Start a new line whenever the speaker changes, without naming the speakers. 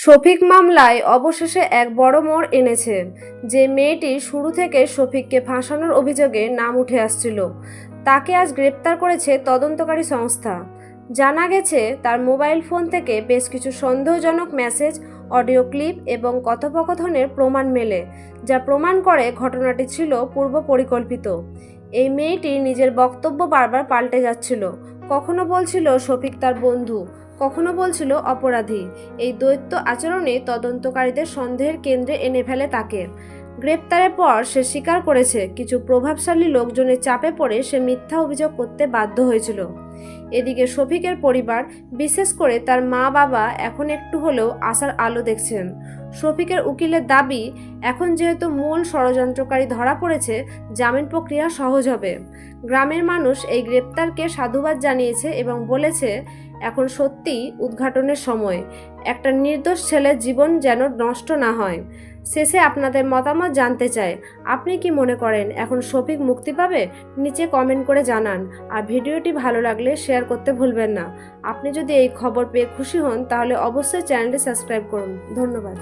শফিক মামলায় অবশেষে এক বড় মোড় এনেছে, যে মেয়েটি শুরু থেকে শফিককে ফাঁসানোর অভিযোগে নাম উঠে আসছিল। তাকে আজ গ্রেপ্তার করেছে তদন্তকারী সংস্থা। জানা গেছে, তার মোবাইল ফোন থেকে বেশ কিছু সন্দেহজনক মেসেজ, অডিও ক্লিপ এবং কথোপকথনের প্রমাণ মেলে, যা প্রমাণ করে ঘটনাটি ছিল পূর্ব পরিকল্পিত। এই মেয়েটি নিজের বক্তব্য বারবার পাল্টে যাচ্ছিল। কখনো বলছিল, শফিক তার বন্ধু। কখনো বলছিল অপরাধী। এই দৈত্য আচরণে তদন্তকারীদের সন্দেহের কেন্দ্রে এনে ফেলে তাকে। গ্রেপ্তারের পর সে স্বীকার করেছে, কিছু প্রভাবশালী লোকজনের চাপে পড়ে সে মিথ্যা অভিযোগ করতে বাধ্য হয়েছিল। এদিকে শফিকের পরিবার, বিশেষ করে তার মা বাবা এখন একটু হলেও আশার আলো দেখছেন। শফিকের উকিলের দাবি, এখন যেহেতু মূল ষড়যন্ত্রকারী ধরা পড়েছে, জামিন প্রক্রিয়া সহজ হবে। গ্রামের মানুষ এই গ্রেপ্তারকে সাধুবাদ জানিয়েছে এবং বলেছে, এখন সত্যিই উদ্ঘাটনের সময়। একটা নির্দোষ ছেলের জীবন যেন নষ্ট না হয়। শেষে আপনাদের মতামত জানতে চাই। আপনি কি মনে করেন, এখন শফিক মুক্তি পাবে? নিচে কমেন্ট করে জানান। আর ভিডিওটি ভালো লাগলে শেয়ার করতে ভুলবেন না। আপনি যদি এই খবর পেয়ে খুশি হন, তাহলে অবশ্যই চ্যানেলটি সাবস্ক্রাইব করুন। ধন্যবাদ।